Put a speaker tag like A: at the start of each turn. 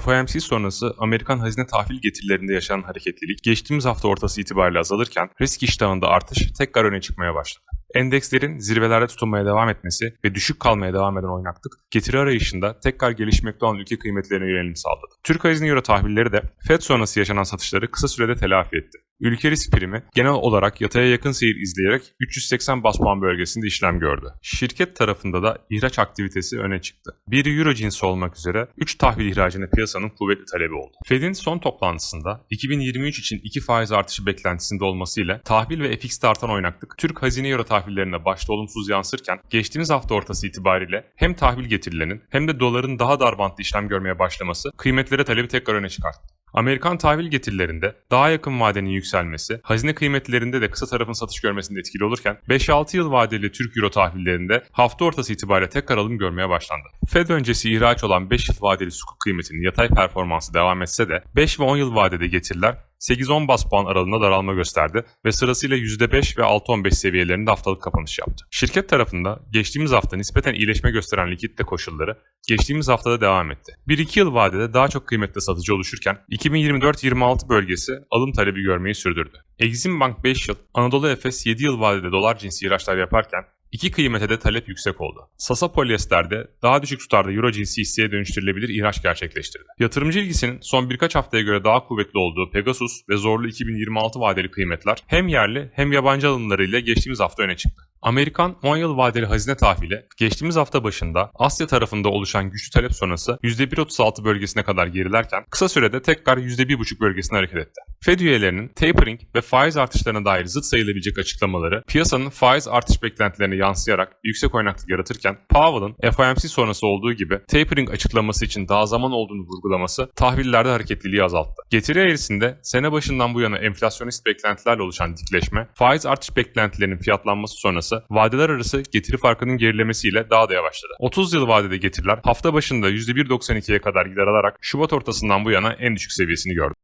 A: FOMC sonrası Amerikan hazine tahvil getirilerinde yaşanan hareketlilik geçtiğimiz hafta ortası itibariyle azalırken risk iştahında artış tekrar öne çıkmaya başladı. Endekslerin zirvelerde tutunmaya devam etmesi ve düşük kalmaya devam eden oynaklık getiri arayışında tekrar gelişmekte olan ülke kıymetlerine yönelim sağladı. Türk hazine euro tahvilleri de FED sonrası yaşanan satışları kısa sürede telafi etti. Ülke risk primi genel olarak yataya yakın seyir izleyerek 380 bas puan bölgesinde işlem gördü. Şirket tarafında da ihraç aktivitesi öne çıktı. Bir euro cinsi olmak üzere 3 tahvil ihracına piyasanın kuvvetli talebi oldu. Fed'in son toplantısında 2023 için 2 faiz artışı beklentisinde olmasıyla tahvil ve FX'de artan oynaklık Türk hazine euro tahvillerine başta olumsuz yansırken geçtiğimiz hafta ortası itibariyle hem tahvil getirilerinin hem de doların daha dar bantlı işlem görmeye başlaması kıymetlere talebi tekrar öne çıkarttı. Amerikan tahvil getirilerinde daha yakın vadenin yükselmesi, hazine kıymetlerinde de kısa tarafın satış görmesinde etkili olurken 5-6 yıl vadeli Türk Euro tahvillerinde hafta ortası itibariyle tekrar alım görmeye başlandı. Fed öncesi ihraç olan 5 yıl vadeli sukuk kıymetinin yatay performansı devam etse de 5 ve 10 yıl vadede getiriler 8-10 bas puan aralığında daralma gösterdi ve sırasıyla %5 ve 6-15 seviyelerinde haftalık kapanış yaptı. Şirket tarafında geçtiğimiz hafta nispeten iyileşme gösteren likitte koşulları geçtiğimiz haftada devam etti. 1-2 yıl vadede daha çok kıymetli satıcı oluşurken 2024-26 bölgesi alım talebi görmeyi sürdürdü. Exim Bank 5 yıl, Anadolu Efes 7 yıl vadede dolar cinsi ihraçlar yaparken İki kıymete de talep yüksek oldu. Sasa Polyester'de daha düşük tutarda Euro cinsi hisseye dönüştürülebilir ihraç gerçekleştirdi. Yatırımcı ilgisinin son birkaç haftaya göre daha kuvvetli olduğu Pegasus ve zorlu 2026 vadeli kıymetler hem yerli hem yabancı alımlarıyla geçtiğimiz hafta öne çıktı. Amerikan 10 yıl vadeli hazine tahvili geçtiğimiz hafta başında Asya tarafında oluşan güçlü talep sonrası %1.36 bölgesine kadar gerilerken kısa sürede tekrar %1.5 bölgesine hareket etti. Fed üyelerinin tapering ve faiz artışlarına dair zıt sayılabilecek açıklamaları piyasanın faiz artış beklentilerine yansıyarak yüksek oynaklık yaratırken Powell'ın FOMC sonrası olduğu gibi tapering açıklaması için daha zaman olduğunu vurgulaması tahvillerde hareketliliği azalttı. Getiri eğrisinde sene başından bu yana enflasyonist beklentilerle oluşan dikleşme, faiz artış beklentilerinin fiyatlanması sonrası vadeler arası getiri farkının gerilemesiyle daha da yavaşladı. 30 yıl vadede getiriler hafta başında %1.92'ye kadar gider alarak Şubat ortasından bu yana en düşük seviyesini gördü.